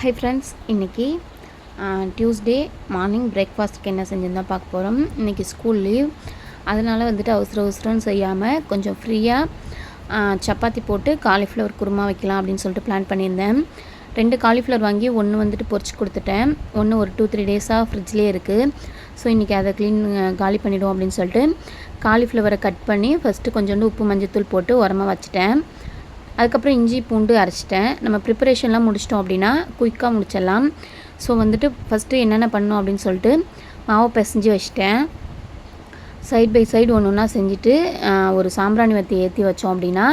High friends இன்றைக்கி Tuesday morning பிரேக்ஃபாஸ்ட்டுக்கு என்ன செஞ்சுருந்தோம் பார்க்க போகிறோம் இன்றைக்கி ஸ்கூல் லீவ் அதனால் வந்துட்டு அவசர அவசரம்னு செய்யாமல் கொஞ்சம் ஃப்ரீயாக சப்பாத்தி போட்டு காலிஃப்ளவர் குருமா வைக்கலாம் அப்படின்னு சொல்லிட்டு பிளான் பண்ணியிருந்தேன். ரெண்டு காலிஃப்ளவர் வாங்கி ஒன்று வந்துட்டு பொறிச்சு கொடுத்துட்டேன். ஒன்று ஒரு டூ த்ரீ டேஸாக ஃப்ரிட்ஜ்லேயே இருக்குது ஸோ இன்றைக்கி அதை க்ளீன் காலி பண்ணிவிடுவோம் அப்படின்னு சொல்லிட்டு காலிஃப்ளவரை கட் பண்ணி ஃபஸ்ட்டு கொஞ்சோண்டு உப்பு மஞ்சத்தூள் போட்டு உரமாக வச்சுட்டேன். அதுக்கப்புறம் இஞ்சி பூண்டு அரைச்சிட்டேன். நம்ம ப்ரிப்பரேஷன்லாம் முடிச்சிட்டோம் அப்படின்னா குயிக்காக முடிச்சிடலாம். ஸோ வந்துட்டு ஃபஸ்ட்டு என்னென்ன பண்ணும் அப்படின்னு சொல்லிட்டு மாவை பிசைஞ்சு வச்சிட்டேன். சைட் பை சைடு ஒன்று ஒன்றா செஞ்சுட்டு ஒரு சாம்பிராணி வத்தி ஏற்றி வச்சோம் அப்படின்னா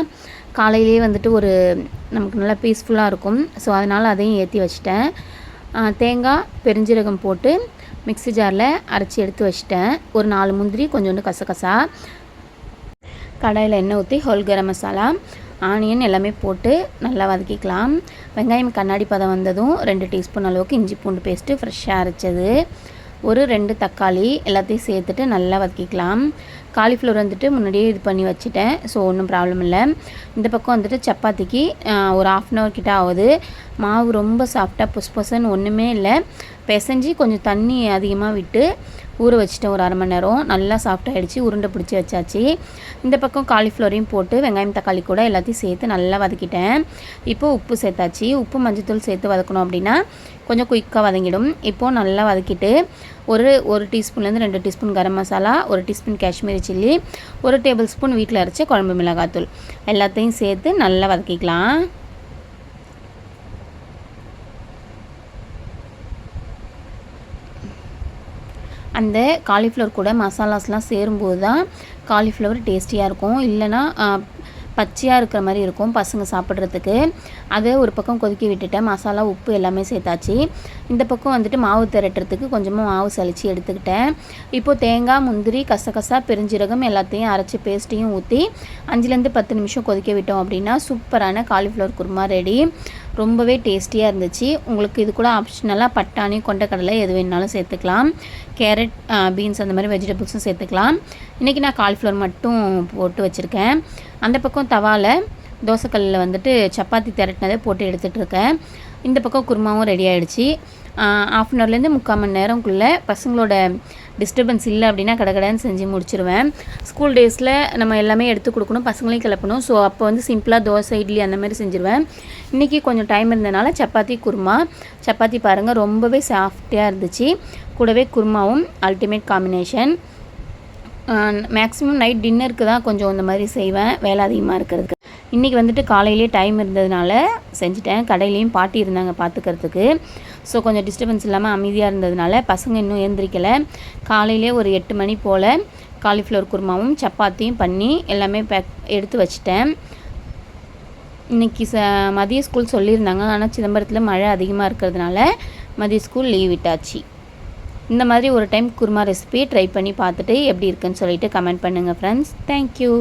காலையிலே வந்துட்டு ஒரு நமக்கு நல்லா பீஸ்ஃபுல்லாக இருக்கும். ஸோ அதனால் அதையும் ஏற்றி வச்சிட்டேன். தேங்காய் பெருஞ்சீரகம் போட்டு மிக்ஸி ஜாரில் அரைச்சி எடுத்து வச்சிட்டேன். ஒரு நாலு முந்திரி கொஞ்சோண்டு கசகசா. கடாயில் எண்ணெய் ஊற்றி ஹோல் கரம் மசாலா. ஆனியன் எல்லாமே போட்டு நல்லா வதக்கிக்கலாம். வெங்காயம் கண்ணாடி பதம் வந்ததும் ரெண்டு டீஸ்பூன் அளவுக்கு இஞ்சி பூண்டு பேஸ்ட்டு ஃப்ரெஷ்ஷாக அரைச்சது. ஒரு ரெண்டு தக்காளி எல்லாத்தையும் சேர்த்துட்டு நல்லா வதக்கிக்கலாம். காலிஃப்ளவர் வந்துட்டு முன்னாடியே இது பண்ணி வச்சுட்டேன். ஸோ ஒன்றும் ப்ராப்ளம் இல்லை. இந்த பக்கம் வந்துட்டு சப்பாத்திக்கு ஒரு ஆஃப் அன் ஹவர் கிட்ட ஆகுது. மாவு ரொம்ப சாஃப்டாக புஸ் புசன்னு ஒன்றுமே இல்லை. பிசைஞ்சி கொஞ்சம் தண்ணி அதிகமாக விட்டு ஊற வச்சுட்டேன் ஒரு அரை மணி நேரம். நல்லா சாஃப்டாகிடுச்சு உருண்டை பிடிச்சி வச்சாச்சு. இந்த பக்கம் காலிஃப்ளவரையும் போட்டு வெங்காயம் தக்காளி கூட எல்லாத்தையும் சேர்த்து நல்லா வதக்கிட்டேன். இப்போ உப்பு சேர்த்தாச்சு. உப்பு மஞ்சத்தூள் சேர்த்து வதக்கணும் அப்படின்னா கொஞ்சம் குயிக்காக வதங்கிடும். இப்போது நல்லா வதக்கிட்டு ஒரு ஒரு டீஸ்பூன்லேருந்து ரெண்டு டீஸ்பூன் கரம் மசாலா ஒரு டீஸ்பூன் காஷ்மீரி சில்லி ஒரு டேபிள் ஸ்பூன் வீட்டில் அரைச்ச குழம்பு மிளகாத்தூள். எல்லாத்தையும் சேர்த்து நல்லா வதக்கிக்கலாம். அந்த காலிஃப்ளவர் கூட மசாலாஸ்லாம் சேரும்போது தான் காலிஃப்ளவர் டேஸ்டியாக இருக்கும். இல்லைனா பச்சையாக இருக்கிற மாதிரி இருக்கும் பசங்க சாப்பிட்றதுக்கு. அதை ஒரு பக்கம் கொதிக்க விட்டுட்டேன் மசாலா உப்பு எல்லாமே சேர்த்தாச்சு. இந்த பக்கம் வந்துட்டு மாவு திரட்டுறதுக்கு கொஞ்சமாக மாவு சளிச்சு எடுத்துக்கிட்டேன். இப்போது தேங்காய் முந்திரி கசகசா பெருஞ்சீரகம் எல்லாத்தையும் அரைச்சி பேஸ்ட்டையும் ஊற்றி அஞ்சுலேருந்து பத்து நிமிஷம் கொதிக்க விட்டோம் அப்படின்னா சூப்பரான காலிஃப்ளவர் குருமா ரெடி ரொம்பவே டேஸ்டியாக இருந்துச்சு. உங்களுக்கு இது கூட ஆப்ஷனலாக பட்டாணி கொண்டக்கடலை எது வேணாலும் சேர்த்துக்கலாம். கேரட் பீன்ஸ் அந்த மாதிரி வெஜிடபிள்ஸும் சேர்த்துக்கலாம். இன்றைக்கி நான் காலிஃப்ளவர் மட்டும் போட்டு வச்சுருக்கேன். அந்த பக்கம் தவாவில் தோசைக்கல்லில் வந்துட்டு சப்பாத்தி திரட்டினதை போட்டு எடுத்துகிட்ருக்கேன். இந்த பக்கம் குருமாவும் ரெடி ஆகிடுச்சு ஆஃப் அன் ஹவர்லேருந்து முக்கால் மணி நேரம்குள்ளே பசங்களோட டிஸ்டர்பன்ஸ் இல்லை அப்படின்னா கடகடன்னு செஞ்சு முடிச்சிருவேன். ஸ்கூல் டேஸில் நம்ம எல்லாமே எடுத்து கொடுக்கணும் பசங்களையும் கிளப்பணும். ஸோ அப்போ வந்து சிம்பிளாக தோசை இட்லி அந்த மாதிரி செஞ்சுருவேன். இன்றைக்கி கொஞ்சம் டைம் இருந்தனால சப்பாத்தி குருமா. சப்பாத்தி பாருங்கள் ரொம்பவே சாஃப்டியாக இருந்துச்சு. கூடவே குருமாவும் அல்டிமேட் காம்பினேஷன் மேக்ஸிமம் நைட் டின்னருக்கு தான் கொஞ்சம் இந்த மாதிரி செய்வேன். வேலை அதிகமாக இருக்கிறதுக்கு. இன்றைக்கி வந்துட்டு காலையிலே டைம் இருந்ததுனால செஞ்சுட்டேன். கடையிலையும் பாட்டி இருந்தாங்க பார்த்துக்கிறதுக்கு ஸோ கொஞ்சம் டிஸ்டர்பன்ஸ் இல்லாமல் அமைதியாக இருந்ததுனால பசங்க இன்னும் எழுந்திரிக்கலை காலையிலே ஒரு எட்டு மணி போல் காலிஃப்ளவர் குருமாவும் சப்பாத்தியும் பண்ணி எல்லாமே பேக் எடுத்து வச்சிட்டேன். இன்றைக்கி ச மதிய ஸ்கூல் சொல்லியிருந்தாங்க. ஆனால் சிதம்பரத்தில் மழை அதிகமாக இருக்கிறதுனால மதிய ஸ்கூல் லீவ் விட்டாச்சு. இந்த மாதிரி ஒரு டைம் குருமா ரெசிபி ட்ரை பண்ணி பார்த்துட்டு எப்படி இருக்குன்னு சொல்லிட்டு கமெண்ட் பண்ணுங்கள் ஃப்ரெண்ட்ஸ் தேங்க்யூ